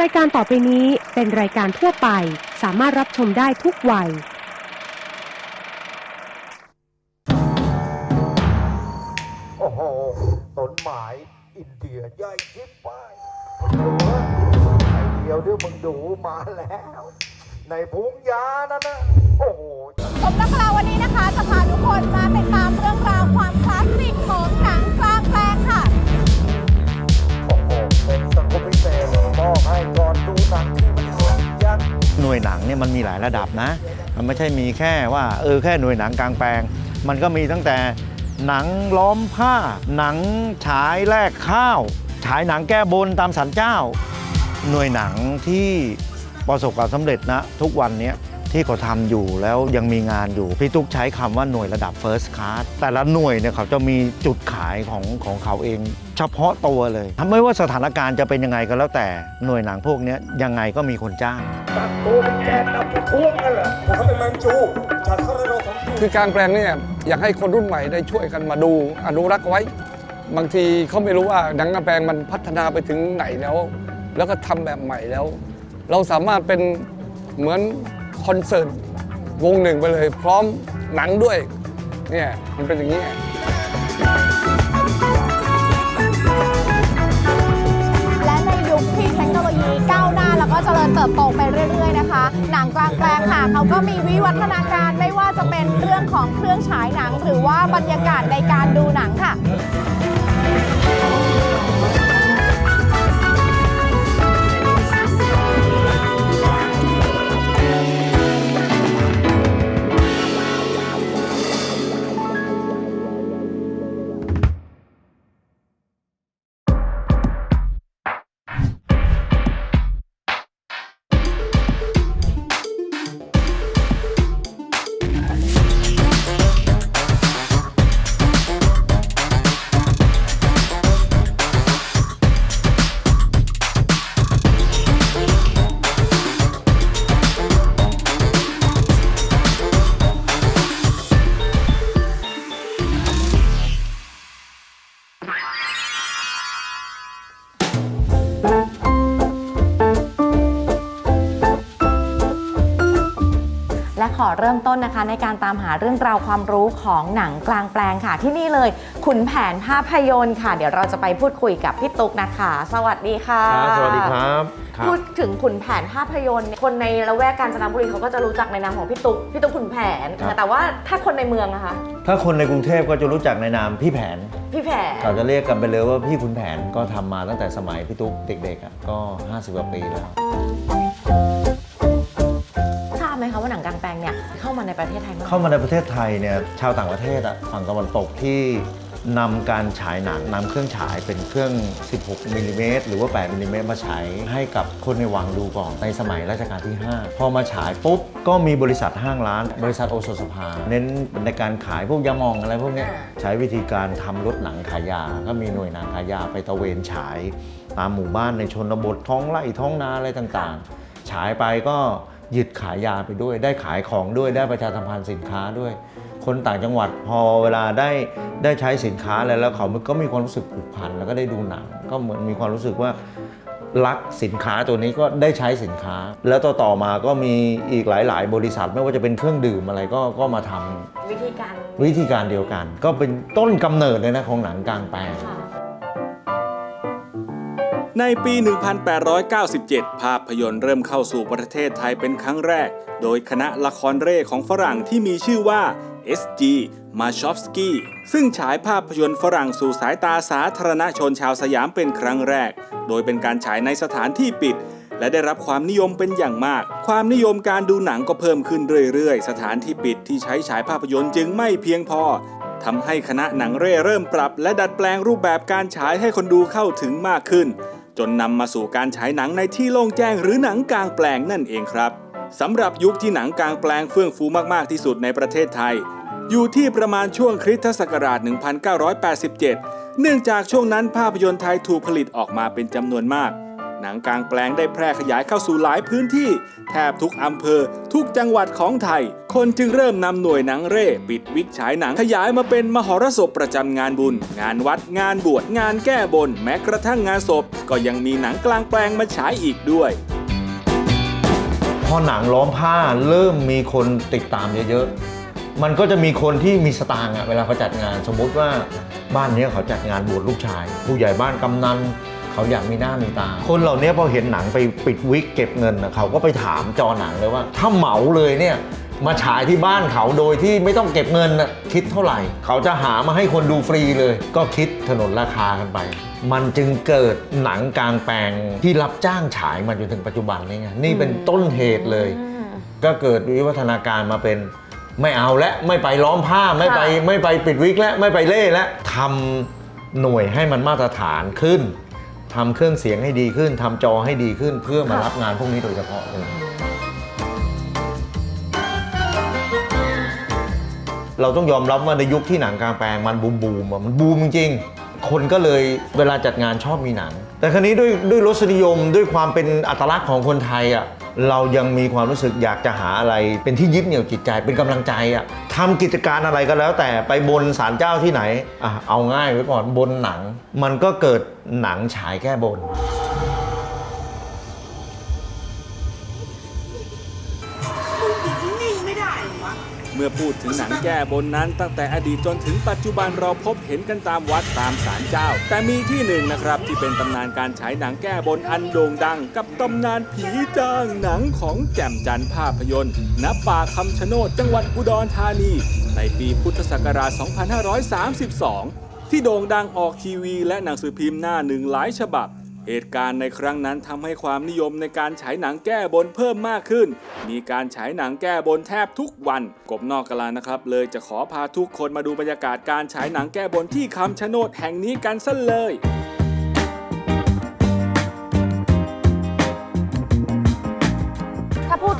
รายการต่อไปนี้เป็นรายการทั่วไป สามารถรับชมได้ทุกวัย โอ้โหต้นไม้อินเดียใหญ่ชิบไปไอเดียวเดี๋ยวมึงดูมาแล้ว ในพุงยานั่นนะ โอ้โห ผมนักลาวันนี้นะคะจะพาทุกคนมาติดตามเรื่องราวความคลาสสิกของหนังกลางแปลงค่ะ อกให้ก่อนดูหนังที่มันยันหน่วยหนังเนี่ยมันมีหลายระดับนะ มันไม่ใช่มีแค่ว่าเออแค่หน่วยหนังกลางแปลง มันก็มีตั้งแต่หนังล้อมผ้า หนังฉายแลกข้าว ฉายหนังแก้บนตามสันเจ้า หน่วยหนังที่ประสบความสำเร็จนะทุกวันนี้ ที่เขาทำอยู่แล้วยังมีงานอยู่ พี่ตุ๊กใช้คำว่าหน่วยระดับ First Class แต่ละหน่วยเนี่ยเขาจะมีจุดขายของของเขาเอง เฉพาะตัวเลยไม่ว่าสถานการณ์จะเป็นยังไงก็แล้วแต่หน่วยหนังพวกนี้ยังไงก็มีคนจ้างตัดตัวเป็นแกนนำผู้วงกันเหรอผมเขาเป็นแมงจูจัดเข้าในโรของคือการแปลงเนี่ยอยากให้คนรุ่นใหม่ได้ช่วยกันมาดูอนุรักษ์ไว้ บางทีเขาไม่รู้ว่าหนังกลางแปลงมันพัฒนาไปถึงไหนแล้ว แล้วก็ทำแบบใหม่แล้ว เราสามารถเป็นเหมือน คอนเสิร์ตวงหนึ่งไปเลย พร้อมหนังด้วยเนี่ยมันเป็นอย่างนี้และในยุคที่เทคโนโลยีก้าวหน้าแล้วก็เจริญเติบโตไปเรื่อยๆนะคะ หนังกลางแปลงค่ะเขาก็มีวิวัฒนาการไม่ว่าจะเป็นเรื่องของเครื่องฉายหนัง หรือว่าบรรยากาศในการดูหนังค่ะและ มต้นนะคะ ในการตามหาเรื่องราวความรู้ของหนังกลางแปลงค่ะ ที่นี่เลยขุนแผนภาพยนตร์ค่ะ เดี๋ยวเราจะไปพูดคุยกับพี่ตุ๊กนะคะ สวัสดีค่ะ ครับสวัสดีครับครับ พูดถึงขุนแผนภาพยนตร์เนี่ยคนในละแวกกาญจนบุรีเขาก็จะรู้จักในนามของพี่ตุ๊กพี่ตุ๊กขุนแผน ครับ แต่ว่าถ้าคนในเมืองอะคะ ถ้าคนในกรุงเทพก็จะรู้จักในนามพี่แผนพี่แผนเขาจะเรียกกันไปเลยว่าพี่ขุนแผนก็ทำมาตั้งแต่สมัยพี่ตุ๊กเด็กๆอะก็ 50กว่าปีแล้ว ประเทศไทยเมื่อไหร่เข้ามาในประเทศไทยเนี่ยชาวต่างประเทศอะฝั่งตะวันตกที่นำการฉายหนังนำเครื่องฉายเป็นเครื่อง 16มิลลิเมตรหรือว่า 8มิลลิเมตรมาฉายให้กับคนในวังดูก่อนในสมัยรัชกาลที่ 5 พอมาฉายปุ๊บ ก็มีบริษัทห้างร้าน บริษัทโอโซสภา เน้นในการขายพวกยามองอะไรพวกเนี้ยใช้วิธีการทำรถหนังขายยา ก็มีหน่วยหนังขายยาไปตระเวนฉาย ตามหมู่บ้านในชนบทท้องไร่ท้องนาอะไรต่างๆ ฉายไปก็ หยุดขายยาไปด้วย ได้ขายของด้วยได้ประชาสัมพันธ์สินค้าด้วย คนต่างจังหวัดพอเวลาได้ได้ใช้สินค้าอะไรแล้วเขาก็มีความรู้สึกผูกพันแล้วก็ได้ดูหนัง ก็เหมือนมีความรู้สึกว่ารักสินค้าตัวนี้ก็ได้ใช้สินค้า แล้วต่อต่อมาก็มีอีกหลาย ๆ บริษัทไม่ว่าจะเป็นเครื่องดื่มอะไรก็ก็มาทำวิธีการวิธีการเดียวกัน ก็เป็นต้นกำเนิดเลยนะของหนังกลางแปลงค่ะ ในปี 1897 ภาพยนตร์เริ่มเข้าสู่ประเทศไทยเป็นครั้งแรก โดยคณะละครเร่ของฝรั่งที่มีชื่อว่า S.G. m a c h o v s k y ซึ่งฉายภาพยนตร์ฝรั่งสู่สายตาสาธารณชนชาวสยามเป็นครั้งแรก โดยเป็นการฉายในสถานที่ปิด และได้รับความนิยมเป็นอย่างมาก ความนิยมการดูหนังก็เพิ่มขึ้นเรื่อยๆ สถานที่ปิดที่ใช้ฉายภาพยนตร์จึงไม่เพียงพอทำให้คณะหนังเร่เริ่มปรับ และดัดแปลงรูปแบบการฉายให้คนดูเข้าถึงมากขึ้น จนนำมาสู่การฉายหนังในที่โล่งแจ้งหรือหนังกลางแปลงนั่นเองครับสำหรับยุคที่หนังกลางแปลงเฟื่องฟูมากๆที่สุดในประเทศไทย อยู่ที่ประมาณช่วงคริสตศักราช 1987 เนื่องจากช่วงนั้นภาพยนตร์ไทยถูกผลิตออกมาเป็นจำนวนมาก หนังกลางแปลงได้แพร่ขยายเข้าสู่หลายพื้นที่ แทบทุกอำเภอ ทุกจังหวัดของไทย คนจึงเริ่มนำหน่วยหนังเร่ ปิดวิกฉายหนังขยายมาเป็นมหรสพประจำงานบุญ งานวัด งานบวช งานแก้บน แม้กระทั่งงานศพ ก็ยังมีหนังกลางแปลงมาฉายอีกด้วยพอหนังล้อมผ้าเริ่มมีคนติดตามเยอะๆ มันก็จะมีคนที่มีสตางค์อะเวลาเขาจัดงาน สมมติว่าบ้านนี้เขาจัดงานบวชลูกชาย ผู้ใหญ่บ้านกำนัน เขาอยากมีหน้ามีตา คนเหล่านี้พอเห็นหนังไปปิดวิกเก็บเงินนะเขาก็ไปถามจอหนังเลยว่า ถ้าเหมาเลยเนี่ยมาฉายที่บ้านเขาโดยที่ไม่ต้องเก็บเงินนะคิดเท่าไหร่ เขาจะหามาให้คนดูฟรีเลย ก็คิดถนนราคากันไป มันจึงเกิดหนังกลางแปลงที่รับจ้างฉายมาจนถึงปัจจุบันนี้ไงนี่เป็นต้นเหตุเลย ก็เกิดวิวัฒนาการมาเป็นไม่เอาและไม่ไปล้อมผ้าไม่ไปไม่ไปปิดวิกและไม่ไปเล่และทำหน่วยให้มันมาตรฐานขึ้น ทำเครื่องเสียงให้ดีขึ้นทำจอให้ดีขึ้น เพื่อมารับงานพวกนี้โดยเฉพาะเลยเราต้องยอมรับว่าในยุคที่หนังกลางแปลงมันบูมบูมอะมันบูมจริงๆคนก็เลยเวลาจัดงานชอบมีหนัง แต่ครั้นี้ด้วยด้วยรสนิยมด้วยความเป็นอัตลักษณ์ของคนไทยอะเรายังมีความรู้สึกอยากจะหาอะไร เป็นที่ยึดเหนี่ยวจิตใจเป็นกำลังใจอะทำกิจการอะไรก็แล้วแต่ไปบนศาลเจ้าที่ไหนอะเอาง่ายไว้ก่อนบนหนัง มันก็เกิด หนังฉายแก้บนเมื่อพูดถึงหนังแก้บนนั้นตั้งแต่อดีตจนถึงปัจจุบันเราพบเห็นกันตามวัดตามศาลเจ้า แต่มีที่หนึ่งนะครับที่เป็นตำนานการฉายหนังแก้บนอันโด่งดัง กับตำนานผีจ้างหนังของแจ่มจันทร์ภาพยนตร์ณป่าคำชะโนดจังหวัดอุดรธานี ในปีพุทธศักราช 2532 ที่โด่งดังออกทีวีและหนังสือพิมพ์หน้าหนึ่งหลายฉบับ เหตุการณ์ในครั้งนั้นทำให้ความนิยมในการฉายหนังแก้บนเพิ่มมากขึ้น มีการฉายหนังแก้บนแทบทุกวัน กบนอกกลานะครับ เลยจะขอพาทุกคนมาดูบรรยากาศการฉายหนังแก้บนที่คำชะโนดแห่งนี้กันซะเลย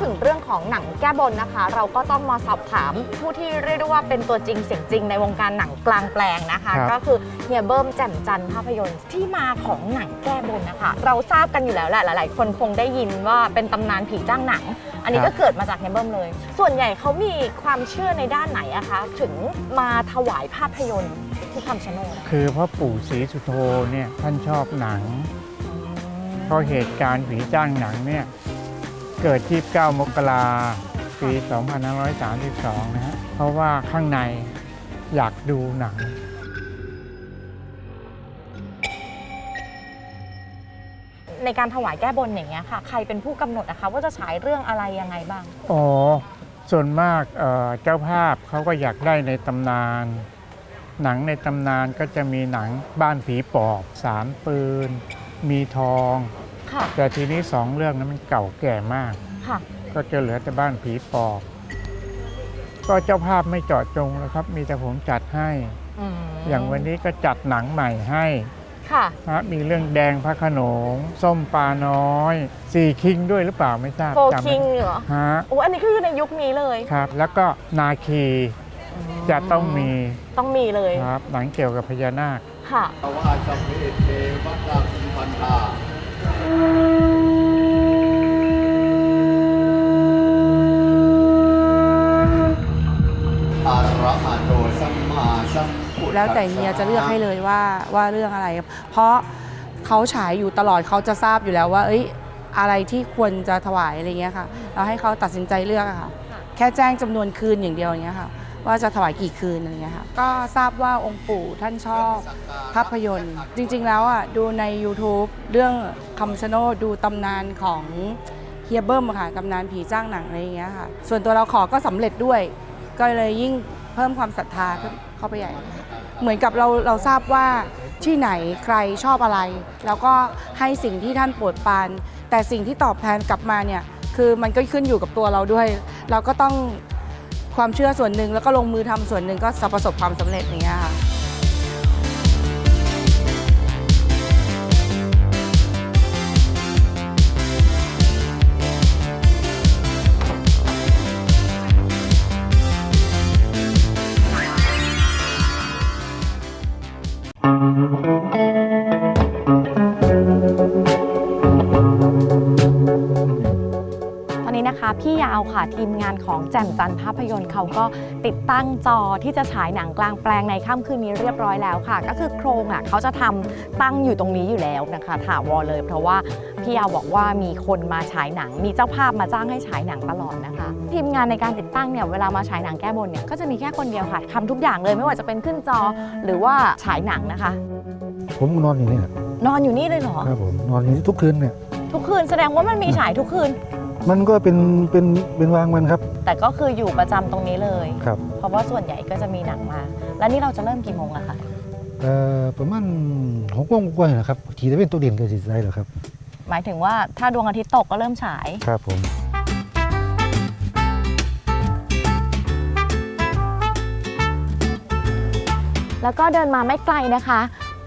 ถ้าพูดถึงเรื่องของหนังแก้บนนะคะ เราก็ต้องมาสอบถามผู้ที่เรียกได้ว่าเป็นตัวจริงเสียงจริงในวงการหนังกลางแปลงนะคะ ครับ ก็คือเฮียเบิ้มแจ่มจันทร์ภาพยนตร์ที่มาของหนังแก้บนนะคะ เราทราบกันอยู่แล้วแหละหลาย ๆ คนคงได้ยินว่าเป็นตำนานผีจ้างหนัง อันนี้ก็เกิดมาจากเฮียเบิ้มเลย ส่วนใหญ่เขามีความเชื่อในด้านไหนอะคะ ถึงมาถวายภาพยนตร์ที่คำชะโนดอะคือพ่อปู่ศรีสุโธเนี่ยท่านชอบหนัง เพราะเหตุการณ์ผีจ้างหนังเนี่ย เกิดที่9มกราปี 2532 นะฮะ เพราะว่าข้างในอยากดูหนัง ในการถวายแก้บนอย่างเงี้ยค่ะ ใครเป็นผู้กำหนดนะคะว่าจะฉายเรื่องอะไรยังไงบ้าง อ๋อ ส่วนมากเอ่อเจ้าภาพเขาก็อยากได้ในตำนาน หนังในตำนานก็จะมีหนังบ้านผีปอบสามปืน มีทอง ค่ะ แต่ทีนี้สองเรื่องนั้นมันเก่าแก่มาก ค่ะ ก็จะเหลือแต่บ้านผีปอบ ก็เจ้าภาพไม่เจาะจงแล้วครับ มีแต่ผมจัดให้มอย่างวันนี้ก็จัดหนังใหม่ให้ค่ะ ฮะมีเรื่องแดงพระโขนง ส้มปลาน้อยสี่คิงด้วยหรือเปล่าไม่ทราบโฟจำคิไม่งเหรอฮะโอ้อันนี้คือในยุคนี้เลยครับ แล้วก็นาคีจะต้องมีต้องมีเลย ครับหนังเกี่ยวกับพญานาคค่ะว่าสัพเพเทวตาคุพันธา อะระหะโตสัมมาสัมพุทธัสสะ แล้วแต่เฮียจะเลือกให้เลยว่าว่าเรื่องอะไร เพราะเขาฉายอยู่ตลอดเขาจะทราบอยู่แล้วว่า เอ้ยอะไรที่ควรจะถวายอะไรเงี้ยค่ะ เราให้เขาตัดสินใจเลือกอะค่ะ แค่แจ้งจำนวนคืนอย่างเดียวอย่างเงี้ยค่ะ ว่าจะถวายกี่คืนอะไรเงี้ยค่ะก็ทราบว่าองค์ปู่ท่านชอบภาพยนตร์ จริง ๆ แล้วอะดูใน YouTube เรื่องคำชะโนดดูตำนานของเฮียเบิ้มอะค่ะตำนานผีจ้างหนังอะไรอย่างเงี้ยค่ะ ส่วนตัวเราขอก็สำเร็จด้วย ก็เลยยิ่งเพิ่มความศรัทธาเข้าไปใหญ่ค่ะเหมือนกับเราเราทราบว่าที่ไหนใครชอบอะไร แล้วก็ให้สิ่งที่ท่านโปรดปรานแต่สิ่งที่ตอบแทนกลับมาเนี่ยคือมันก็ขึ้นอยู่กับตัวเราด้วย เราก็ต้อง ความเชื่อส่วนหนึ่งแล้วก็ลงมือทำส่วนหนึ่งก็จะประสบความสำเร็จอย่างเงี้ยค่ะ ทีมงานของแจ่มจันทร์ภาพยนตร์เขาก็ติดตั้งจอที่จะฉายหนังกลางแปลงในค่ำคืนนี้เรียบร้อยแล้วค่ะ ก็คือโครงอะเขาจะทำตั้งอยู่ตรงนี้อยู่แล้วนะคะถาวรเลย เพราะว่าพี่ยาวบอกว่ามีคนมาฉายหนัง มีเจ้าภาพมาจ้างให้ฉายหนังตลอดนะคะ ทีมงานในการติดตั้งเนี่ยเวลามาฉายหนังแก้บนเนี่ยก็จะมีแค่คนเดียวค่ะทำทุกอย่างเลยไม่ว่าจะเป็นขึ้นจอหรือว่าฉายหนังนะคะ ผมนอนอยู่นี่แหละนอนอยู่นี่เลยเหรอครับผมนอนอยู่นี่ทุกคืนเนี่ยทุกคืนแสดงว่ามันมีฉายทุกคืน มันก็เป็นเป็นเป็นวางวันครับแต่ก็คืออยู่ประจำตรงนี้เลย ครับเพราะว่าส่วนใหญ่ก็จะมีหนังมา แล้วนี่เราจะเริ่มกี่โมงอะคะเอ่อประมาณหกโมงกว่าๆนะครับทีได้เป็นตัวเด่นก็สิได้เหรอครับ หมายถึงว่าถ้าดวงอาทิตย์ตกก็เริ่มฉาย ครับผม แล้วก็เดินมาไม่ไกลนะคะ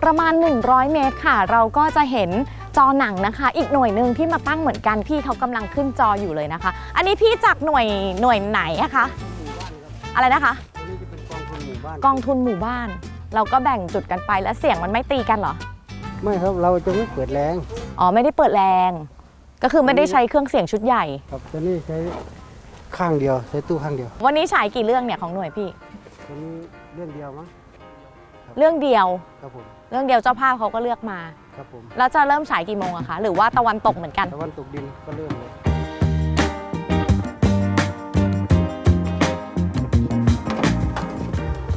ประมาณ 100 เมตรค่ะ เราก็จะเห็น จอหนังนะคะ อีกหน่วยหนึ่งที่มาตั้งเหมือนกันพี่เขากำลังขึ้นจออยู่เลยนะคะ อันนี้พี่จากหน่วยหน่วยไหนอะคะอะไรนะคะกองทุนหมู่บ้าน เราก็แบ่งจุดกันไปแล้วเสียงมันไม่ตีกันเหรอไม่ครับเราจะไม่เปิดแรงอ๋อไม่ได้เปิดแรง ก็คือไม่ได้ใช้เครื่องเสียงชุดใหญ่ ครับตัวนี้ใช้ข้างเดียว ใช้ตู้ข้างเดียววันนี้ฉายกี่เรื่องเนี่ยของหน่วยพี่ตัวนี้เรื่องเดียวมั้งเรื่องเดียวครับผม เรื่องเดียวเจ้าภาพเขาก็เลือกมา ครับผมแล้วจะเริ่มฉายกี่โมงอะคะหรือว่าตะวันตกเหมือนกัน ตะวันตกดินก็เริ่มเลย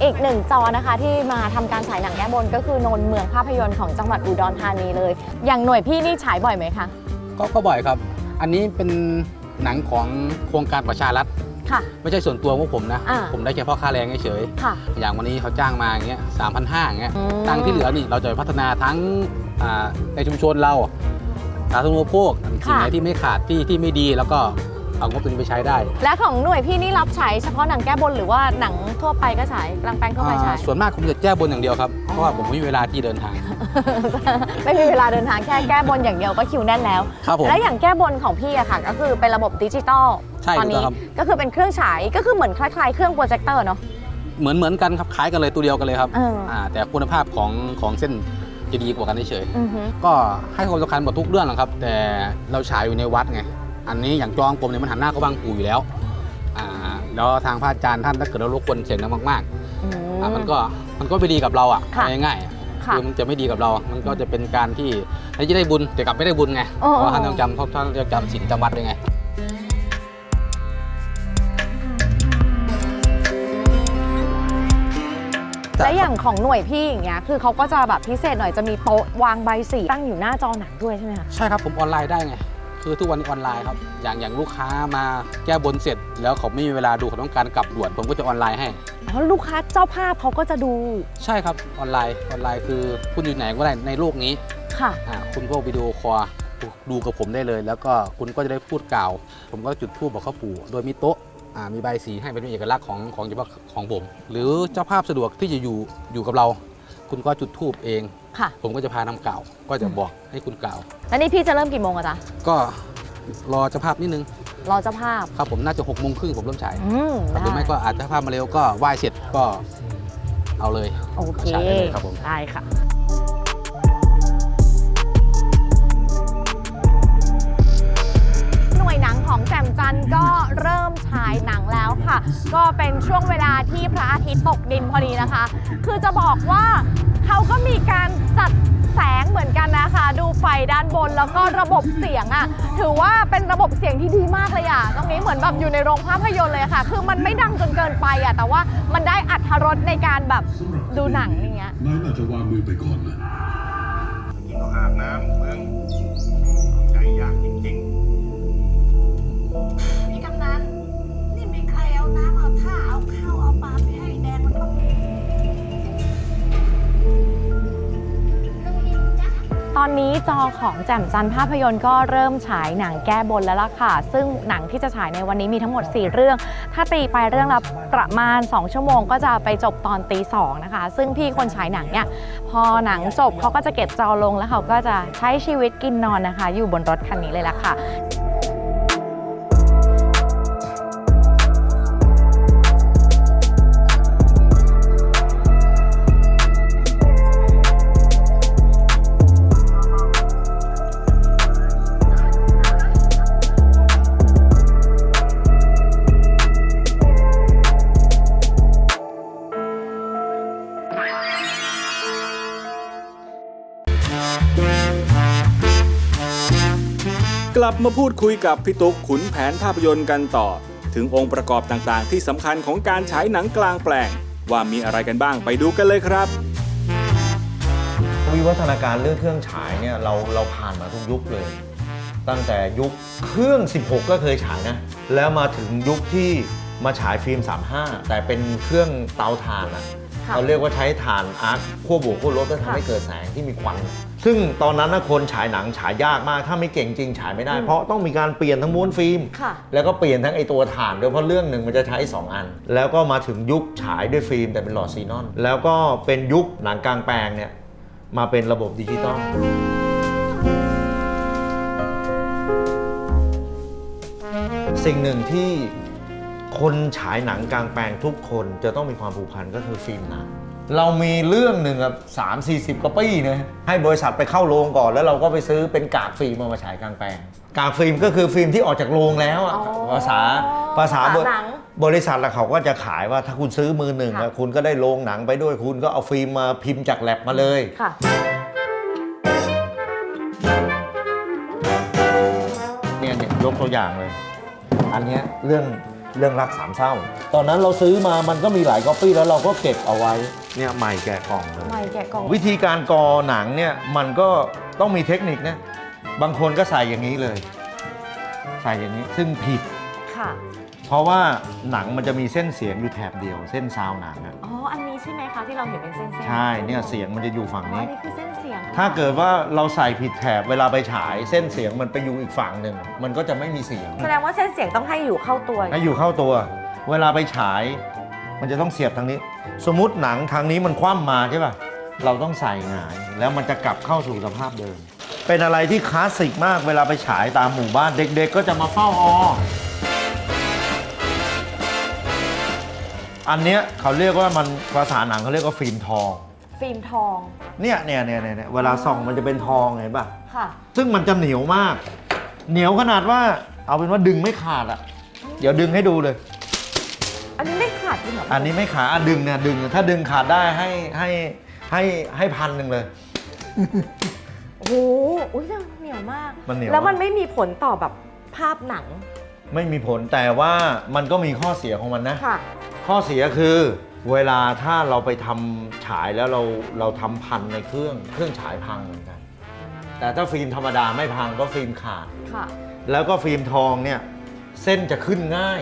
อีกหนึ่งจอนะคะที่มาทำการฉายหนังแก้บนก็คือโนนเมืองภาพยนตร์ของจังหวัดอุดรธานีเลย อย่างหน่วยพี่นี่ฉายบ่อยไหมคะก็ก็บ่อยครับ อันนี้เป็นหนังของโครงการประชารัฐค่ะ ไม่ใช่ส่วนตัวของผมนะ อ่า ผมได้แค่พ่อค่าแรงเฉยค่ะๆอย่างวันนี้เขาจ้างมาอย่างเงี้ยสามพันห้าอย่างเงี้ยอืม ตังค์ที่เหลือนี่เราจะไปพัฒนาทั้ง อ่าในชุมชนเราสาธารณูปโภคสิ่งไหนที่ไม่ขาดที่ที่ไม่ดีแล้วก็เอางบตรงนี้ไปใช้ได้และของหน่วยพี่นี่รับฉายเฉพาะหนังแก้บนหรือว่าหนังทั่วไปก็ฉายกลางแปลงทั่วไปฉายอ่าส่วนมากผมจะแก้บนอย่างเดียวครับเพราะว่าผมไม่มีเวลาที่เดินทาง ไม่มีเวลาเดินทางแค่แก้บนอย่างเดียวก็คิวแน่นแล้ว ครับผม และอย่างแก้บนของพี่อะค่ะ ก็คือเป็นระบบดิจิตอลใช่ตอนนี้ถูกต้องครับ ก็คือเป็นเครื่องฉายก็คือเหมือนคล้ายๆเครื่องโปรเจคเตอร์เนาะ เหมือนเหมือนกันครับคล้ายกันเลยตัวเดียวกันเลยครับเอออ่าแต่คุณภาพของของเส้น จะดีกว่ากันเฉยๆอือฮึก็ให้ความสำคัญหมดทุกเรื่องแหละครับ แต่เราฉายอยู่ในวัดไง อันนี้อย่างจองกรมเนี่ยมันหันหน้าเข้าบางปู่อยู่แล้วอ่าแล้วทางพระอาจารย์ท่านถ้าเกิดเรารบกวนเสียงดังมากอื ๆอ่ามันก็มันก็ไม่ดีกับเราอะค่ะ เอาง่ายๆอะค่ะ คือมันจะไม่ดีกับเรา มันก็จะเป็นการที่อันนี้จะได้บุญแต่กลับไม่ได้บุญไงโอ้เพราะท่านต้องจำท่านต้องจำศีลจำวัดด้วยไง และอย่างของหน่วยพี่อย่างเงี้ยคือเขาก็จะแบบพิเศษหน่อยจะมีโต๊ะวางใบสีตั้งอยู่หน้าจอหนังด้วยใช่ไหมคะใช่ครับผมออนไลน์ได้ไง คือทุกวันนี้ออนไลน์ครับ อย่างอย่างลูกค้ามาแก้บนเสร็จ แล้วเขาไม่มีเวลาดูเขาต้องการกลับด่วนผมก็จะออนไลน์ให้เพราะลูกค้าเจ้าภาพเขาก็จะดู ใช่ครับออนไลน์ออนไลน์คือคุณอยู่ไหนก็ได้ในโลกนี้ค่ะอ่าคุณก็วิดีโอคอลดูกับผมได้เลย แล้วก็คุณก็จะได้พูดกล่าว ผมก็จุดธูปบอกข้าปู่โดยมีโต๊ะอ่า มีใบสีให้เป็นเอกลักษณ์ของของเฉพาะของผม หรือเจ้าภาพสะดวกที่จะอยู่อยู่กับเรา คุณก็จุดธูปเอง ค่ะ ผมก็จะพานำกล่าว ก็จะบอกให้คุณกล่าว แล้วนี่พี่จะเริ่มกี่โมงอะจ๊ะ ก็รอเจ้าภาพนิดนึงรอเจ้าภาพ ครับผมน่าจะหกโมงครึ่งผมเริ่มฉาย อืมครับหรือไม่ได้ก็อาจจะเจ้าภาพมาเร็วก็ไหว้เสร็จก็เอาเลยโอเคฉายได้เลยครับผม ได้ค่ะ ก็เริ่มฉายหนังแล้วค่ะ ก็เป็นช่วงเวลาที่พระอาทิตย์ตกดินพอดีนะคะ คือจะบอกว่าเขาก็มีการจัดแสงเหมือนกันนะคะ ดูไฟด้านบนแล้วก็ระบบเสียงอะ่ะ ถือว่าเป็นระบบเสียงที่ดีมากเลยอะ่ะ ตรงนี้เหมือนแบบอยู่ในโรงภาพยนตร์เลยค่ะ คือมันไม่ดังจนเกินไปอะ่ะ แต่ว่ามันได้อัธรสในการแบบดูหนังอย่างเงี้ยนายน่าจะวางมือไปก่อนนะ จอของแจ่มจันทร์ภาพยนตร์ก็เริ่มฉายหนังแก้บนแล้วล่ะค่ะ ซึ่งหนังที่จะฉายในวันนี้มีทั้งหมด 4 เรื่อง ถ้าตีไปเรื่องละประมาณ 2 ชั่วโมงก็จะไปจบตอนตีสองนะคะ ซึ่งพี่คนฉายหนังเนี่ยพอหนังจบเขาก็จะเก็บจอลงแล้วเขาก็จะใช้ชีวิตกินนอนนะคะ อยู่บนรถคันนี้เลยล่ะค่ะ ลับมาพูดคุยกับพี่ตุ๊กขุนแผนภาพยนตร์กันต่อ ถึงองค์ประกอบต่างๆ ที่สำคัญของการฉายหนังกลางแปลง ว่ามีอะไรกันบ้างไปดูกันเลยครับ วิวัฒนาการเรื่องเครื่องฉายเนี่ยเราเราผ่านมาทุกยุคเลย ตั้งแต่ยุคเครื่อง 16 ก็เคยฉายนะ แล้วมาถึงยุคที่มาฉายฟิล์ม 35 แต่เป็นเครื่องเตาถ่านอะค่ะ เราเรียกว่าใช้ถ่านอาร์คขั้วบวกขั้วลบแล้วทำให้เกิดแสงที่มีควัน ซึ่งตอนนั้นนะคนฉายหนังฉายยากมาก ถ้าไม่เก่งจริงฉายไม่ได้ เพราะต้องมีการเปลี่ยนทั้งม้วนฟิล์ม ค่ะ แล้วก็เปลี่ยนทั้งไอตัวถ่านด้วยเพราะเรื่องหนึ่งมันจะใช้ 2 อัน แล้วก็มาถึงยุคฉายด้วยฟิล์มแต่เป็นหลอดซีนอน แล้วก็เป็นยุคหนังกลางแปลงเนี่ยมาเป็นระบบดิจิตอล สิ่งหนึ่งที่คนฉายหนังกลางแปลงทุกคนจะต้องมีความผูกพันก็คือฟิล์มหนัง เรามีเรื่องหนึ่งอะสามสี่สิบกว่าปีนะให้บริษัทไปเข้าโรงก่อน แล้วเราก็ไปซื้อเป็นกากฟิล์มมามาฉายกลางแปลง กากฟิล์มก็คือฟิล์มที่ออกจากโรงแล้วอะภาษาภาษาบหนัง บริษัทละเขาก็จะขายว่าถ้าคุณซื้อมือหนึ่งอะคุณก็ได้โรงหนังไปด้วยคุณก็เอาฟิล์มมาพิมพ์จากแลบมาเลย ค่ะ เนี่ยเนี่ยยกตัวอย่างเลย อันเนี้ยเรื่อง เรื่องรักสามเศร้า ตอนนั้นเราซื้อมามันก็มีหลายก๊อปปี้แล้วเราก็เก็บเอาไว้ เนี่ยใหม่แกะกล่องเลย ไม่แกะกล่อง วิธีการกอหนังเนี่ยมันก็ต้องมีเทคนิคนะ บางคนก็ใส่อย่างนี้เลย ใส่อย่างนี้ซึ่งผิด ค่ะ เพราะว่าหนังมันจะมีเส้นเสียงอยู่แถบเดียว เส้นซาวหนังอะอ๋อ อันนี้ใช่ไหมคะที่เราเห็นเป็นเส้นๆใช่เนี่ยเสียงมันจะอยู่ฝั่งอ๋อนี้ อันนี้คือเส้นเสียงค่ะถ้าเกิดว่าเราใส่ผิดแถบเวลาไปฉายเส้นเสียงมันไปอยู่อีกฝั่งหนึ่งมันก็จะไม่มีเสียงแสดงว่าเส้นเสียงต้องให้อยู่เข้าตัวให้อยู่เข้าตัว เวลาไปฉายมันจะต้องเสียบทางนี้ สมมติหนังทางนี้มันคว่ำมาใช่ป่ะเราต้องใส่หงาย แล้วมันจะกลับเข้าสู่สภาพเดิม เป็นอะไรที่คลาสสิกมากเวลาไปฉายตามหมู่บ้านเด็ก ๆ ก็จะมาเฝ้าออ อันเนี้ยเขาเรียกว่ามันภาษาหนังเขาเรียกว่าฟิล์มทอง ฟิล์มทองเนี่ยเนี่ยเนี่ยเนี่ยเนี่ยเวลาส่องมันจะเป็นทองเห็นป่ะ ค่ะซึ่งมันจะเหนียวมาก เหนียวขนาดว่าเอาเป็นว่าดึงไม่ขาดอะเดี๋ยวดึงให้ดูเลย อันนี้ไม่ขาดจริงเหรออันนี้ไม่ขาดอะดึงเนี่ยดึง ถ้าดึงขาดได้ให้ให้ให้ให้พันหนึ่งเลย โอ้โหอุ้ยเหนียวมากมันเหนียว แล้วมันไม่มีผลต่อแบบภาพหนังไม่มีผลแต่ว่ามันก็มีข้อเสียของมันนะ ค่ะ ข้อเสียคือเวลาถ้าเราไปทำฉายแล้วเราเราทำพันในเครื่องเครื่องฉายพังเหมือนกัน แต่ถ้าฟิล์มธรรมดาไม่พังก็ฟิล์มขาด ค่ะ แล้วก็ฟิล์มทองเนี่ยเส้นจะขึ้นง่าย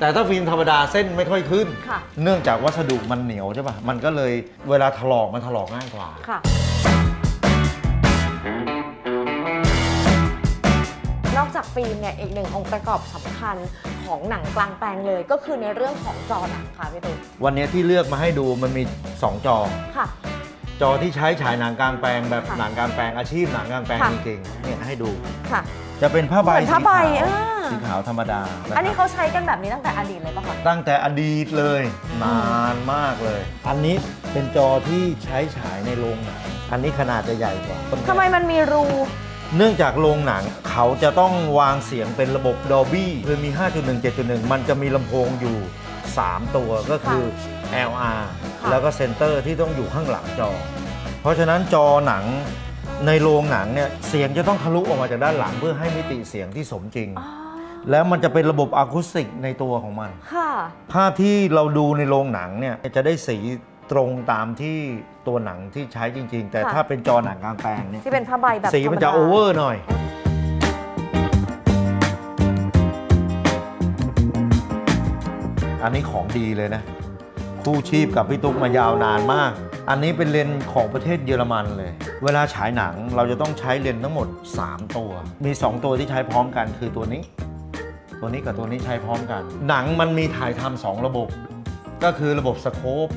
แต่ถ้าฟิล์มธรรมดาเส้นไม่ค่อยขึ้น ค่ะ เนื่องจากวัสดุมันเหนียวใช่ปะมันก็เลยเวลาถลอกมันถลอกง่ายกว่า ค่ะ นอกจากฟิล์มเนี่ยอีกหนึ่งองค์ประกอบสำคัญ ของหนังกลางแปลงเลย ก็คือในเรื่องของจอหนังค่ะพี่ตุ๊กวันนี้ที่เลือกมาให้ดูมันมี 2 จอ ค่ะ จอที่ใช้ฉายหนังกลางแปลงแบบค่ะหนังกลางแปลงอาชีพหนังกลางแปลงค่ะ จริงๆเนี่ยให้ดู ค่ะ จะเป็นผ้าใบเหมือนผ้าใบสีขาวอ่า สีขาวธรรมดาะอันนี้ครับเขาใช้กันแบบนี้ตั้งแต่อดีตเลยปะคะ ตั้งแต่อดีตเลยนานมากเลย อันนี้เป็นจอที่ใช้ฉายในโรงหนังอันนี้ขนาดจะใหญ่กว่าทำไมมันมีรู เนื่องจากโรงหนังเขาจะต้องวางเสียงเป็นระบบ Dolby คือมี 5.1 7.1 มันจะมีลำโพงอยู่ 3 ตัวก็คือ LR ค่ะแล้วก็เซนเตอร์ที่ต้องอยู่ข้างหลังจอ เพราะฉะนั้นจอหนังในโรงหนังเนี่ยเสียงจะต้องทะลุออกมาจากด้านหลังเพื่อให้มิติเสียงที่สมจริง แล้วมันจะเป็นระบบอะคูสติกในตัวของมัน ค่ะ ภาพที่เราดูในโรงหนังเนี่ยจะได้สี ตรงตามที่ตัวหนังที่ใช้จริง ๆ แต่ค่ะ ถ้าเป็นจอหนังกลางแปลงเนี่ย ที่เป็นผ้าใบแบบสีมันจะธรรดาโอเวอร์หน่อย อันนี้ของดีเลยนะ คู่ชีพกับพี่ตุ๊กมายาวนานมาก อันนี้เป็นเลนส์ของประเทศเยอรมันเลย เวลาฉายหนังเราจะต้องใช้เลนส์ทั้งหมด 3 ตัว มี 2 ตัวที่ใช้พร้อมกันคือตัวนี้ ตัวนี้กับตัวนี้ใช้พร้อมกัน หนังมันมีถ่ายทำสองระบบ ก็คือระบบสโคป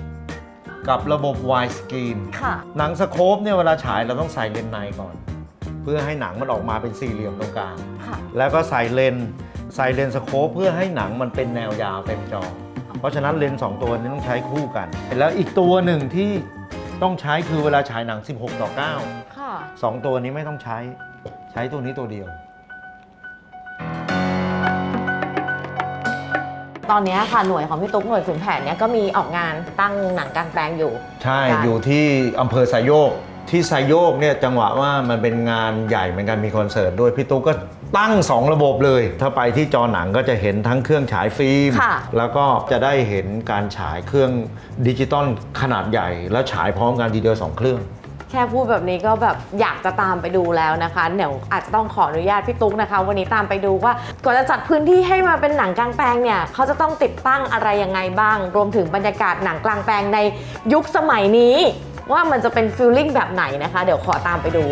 กับระบบไวสกรีนค่ะ หนังสโคปเนี่ยเวลาฉายเราต้องใส่เลนส์ในก่อน เพื่อให้หนังมันออกมาเป็นสี่เหลี่ยมตรงกลาง ค่ะ แล้วก็ใส่เลนส์ใส่เลนส์สโคปเพื่อให้หนังมันเป็นแนวยาวเต็มจอ เพราะฉะนั้นเลนส์สองตัวนี้ต้องใช้คู่กัน แล้วอีกตัวหนึ่งที่ต้องใช้คือเวลาฉายหนัง 16 ต่อค่ะ9 2ตัวนี้ไม่ต้องใช้ ใช้ตัวนี้ตัวเดียว ตอนเนี้ยค่ะหน่วยของพี่ตุ๊กหน่วยขุนแผนเนี่ยก็มีออกงานตั้งหนังกลางแปลงอยู่ ใช่กันอยู่ที่อำเภอสายโยกที่ไซโยกเนี่ยจังหวะว่ามันเป็นงานใหญ่เหมือนกันมีคอนเสิร์ตด้วยพี่ตุ๊กก็ตั้ง 2 ระบบเลย ถ้าไปที่จอหนังก็จะเห็นทั้งเครื่องฉายฟิล์มค่ะแล้วก็จะได้เห็นการฉายเครื่องดิจิตอลขนาดใหญ่ แล้วฉายพร้อมกันทีเดียวสองเครื่องแค่พูดแบบนี้ก็แบบอยากจะตามไปดูแล้วนะคะเดี๋ยวอาจจะต้องขออนุญาตพี่ตุ๊กนะคะ วันนี้ตามไปดูว่าก่อนจะจัดพื้นที่ให้มาเป็นหนังกลางแปลงเนี่ยเขาจะต้องติดตั้งอะไรยังไงบ้าง รวมถึงบรรยากาศหนังกลางแปลงในยุคสมัยนี้ ว่ามันจะเป็นฟิลลิ่งแบบไหนนะคะ เดี๋ยวขอตามไปดู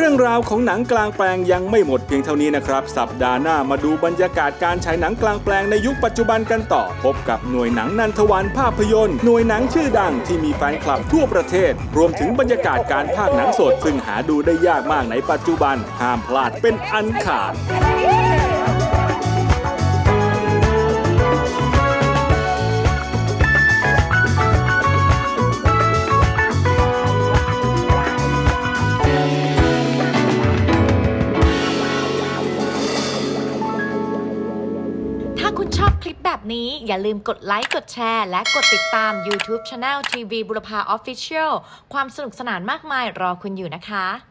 เรื่องราวของหนังกลางแปลงยังไม่หมดเพียงเท่านี้นะครับ สัปดาห์หน้ามาดูบรรยากาศการฉายหนังกลางแปลงในยุคปัจจุบันกันต่อ พบกับหน่วยหนังนันทวันภาพยนตร์หน่วยหนังชื่อดังที่มีแฟนคลับทั่วประเทศ รวมถึงบรรยากาศการภาคหนังสดซึ่งหาดูได้ยากมากในปัจจุบันห้ามพลาดเป็นอันขาด นี้อย่าลืมกดไลค์ กดแชร์ และกดติดตาม YouTube Channel TV บุรพา Official ความสนุกสนานมากมายรอคุณอยู่นะคะ